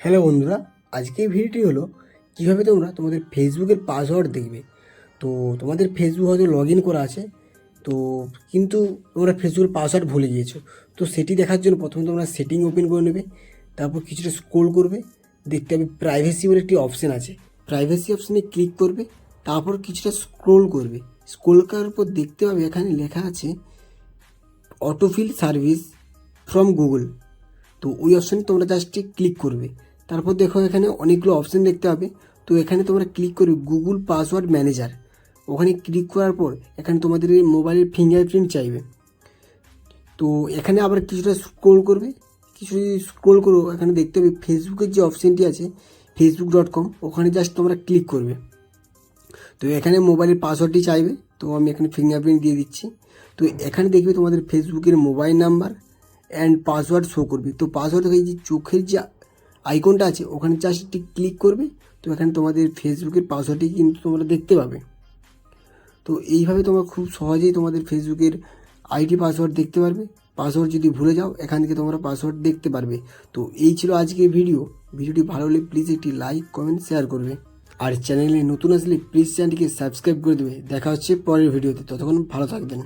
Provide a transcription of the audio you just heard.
Hello বন্ধুরা আজকে এই ভিডিওটি হলো কীভাবে তোমরা তোমাদের ফেসবুকের পাসওয়ার্ড দেখবে। তো তোমাদের ফেসবুক হয়তো লগ ইন করা আছে, তো কিন্তু তোমরা ফেসবুকের পাসওয়ার্ড ভুলে গিয়েছো। তো সেটি দেখার জন্য প্রথমে তোমরা সেটিং ওপেন করে নেবে, তারপর কিছুটা স্ক্রোল করবে, দেখতে হবে প্রাইভেসি বলে একটি অপশান আছে। প্রাইভেসি অপশানে ক্লিক করবে, তারপর কিছুটা স্ক্রোল করবে। স্ক্রোল করার পর দেখতে পাবে এখানে লেখা আছে, অটোফিল সার্ভিস ফ্রম গুগল। তো ওই অপশানে তোমরা জাস্ট ক্লিক করবে। তারপর দেখো এখানে অনেকগুলো অপশান দেখতে পাবে। তো এখানে তোমরা ক্লিক করবে গুগল পাসওয়ার্ড ম্যানেজার ওখানে ক্লিক করার পর এখানে তোমাদের মোবাইলের ফিঙ্গারপ্রিন্ট চাইবে। তো এখানে আবার কিছুটা স্ক্রোল করবে। কিছু স্ক্রোল করো, এখানে দেখতে হবে ফেসবুকের যে অপশানটি আছে ফেসবুক ডট কম ওখানে জাস্ট তোমরা ক্লিক করবে। তো এখানে মোবাইলের পাসওয়ার্ডটি চাইবে। তো আমি এখানে ফিঙ্গারপ্রিন্ট দিয়ে দিচ্ছি। তো এখানে দেখবে তোমাদের ফেসবুকের mobile number and password show করবে। তো পাসওয়ার্ড এই যে চোখের যে আইকনটা আছে, ওখানে জাস্ট ক্লিক করবে, তো এখানে তোমাদের ফেসবুকের পাসওয়ার্ডটি কিন্তু তোমরা দেখতে পাবে। তো এইভাবে তোমরা খুব সহজেই তোমাদের ফেসবুকের আইডি পাসওয়ার্ড দেখতে পারবে। পাসওয়ার্ড যদি ভুলে যাও, এখান থেকে তোমরা পাসওয়ার্ড দেখতে পারবে। তো এই ছিল আজকের ভিডিও ভিডিওটি ভালো হলে প্লিজ একটি লাইক কমেন্ট শেয়ার করবে। আর চ্যানেলে নতুন আসলে প্লিজ চ্যানেলটিকে সাবস্ক্রাইব করে দেবে। দেখা হচ্ছে পরের ভিডিওতে ততক্ষণ ভালো থাকবেন।